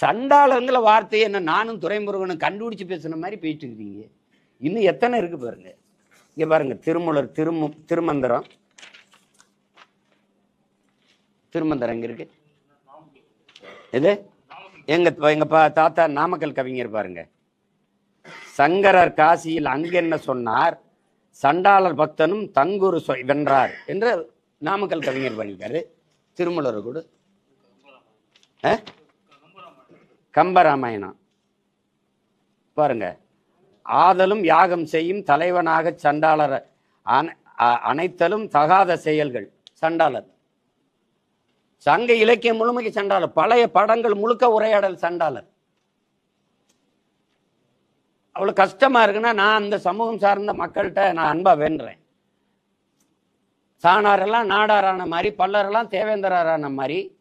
சண்டாளங்கிற வார்த்தையை என்ன நானும் துறைமுருகனும் கண்டுபிடிச்சு பேசுன மாதிரி போயிட்டு இருக்கீங்க. இன்னும் எத்தனை இருக்கு பாருங்க. இங்கே பாருங்க திருமூலர் திருமு திருமந்திரம். திருமந்திரம் எங்க இருக்கு? இது எங்க எங்கள் பா- தாத்தா நாமக்கல் கவிஞர் பாருங்க. சங்கரர் காசியில் அங்கென்ன சொன்னார்? சண்டாளர் பக்தனும் தங்குரு சொ- வென்றார் என்று நாமக்கல் கவிஞர் பண்ணியிருக்காரு திருமூலர் கூட. ஆ? கம்பராமாயணம் பாருங்க. ஆதலும் யாகம் செய்யும் தலைவனாக சண்டாளர் அ- அனைத்தலும் தகாத செயல்கள் சண்டாளர். சங்க இலக்கியம் முழுமைக்கு சண்டாளர். பழைய படங்கள் முழுக்க உரையாடல் சண்டாளர். அவ்வளவு கஷ்டமா இருக்குன்னா நான் அந்த சமூகம் சார்ந்த மக்கள்கிட்ட நான் அன்பா வேண்டுறேன். சாணாரெல்லாம் நாடாரான மாதிரி பல்லரெல்லாம் தேவேந்திரரான மாதிரி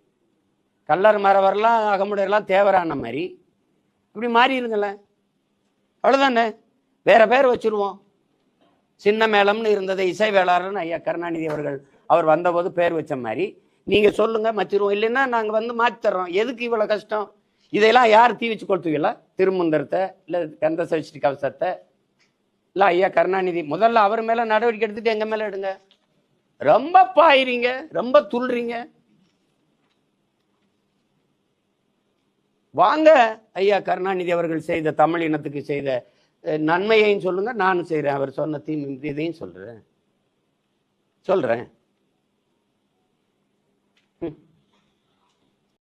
கல்லர் மரவரெல்லாம் அகமுடையெல்லாம் தேவரான மாதிரி. இப்படி மாறிடுங்களேன் அவ்வளோதானே வேற பேர் வச்சிருவோம். சின்ன மேளம்னு இருந்தது இசை வேளாளர்னு ஐயா கருணாநிதி அவர்கள் அவர் வந்தபோது பேர் வச்ச மாதிரி. நீங்கள் சொல்லுங்கள் மச்சிருவோம். இல்லைன்னா நாங்கள் வந்து மாற்றித்தர்றோம் தர்றோம். எதுக்கு இவ்வளோ கஷ்டம்? இதையெல்லாம் யார் தீ வச்சு கொளுத்துவீங்களா? திருமுந்தரத்தை இல்லை கந்த சஷ்டி கவசத்தை? இல்லை ஐயா கருணாநிதி முதல்ல அவர் மேலே நடவடிக்கை எடுத்துகிட்டு எங்கள் மேலே எடுங்க? ரொம்ப பாயிறீங்க ரொம்ப துள்றீங்க. வாங்க. ஐயா கருணாநிதி அவர்கள் செய்த தமிழ் இனத்துக்கு செய்த நன்மையையும் சொல்லுங்க நானும் செய்கிறேன் அவர் சொன்ன தீம் இதையும் சொல்கிறேன் சொல்கிறேன்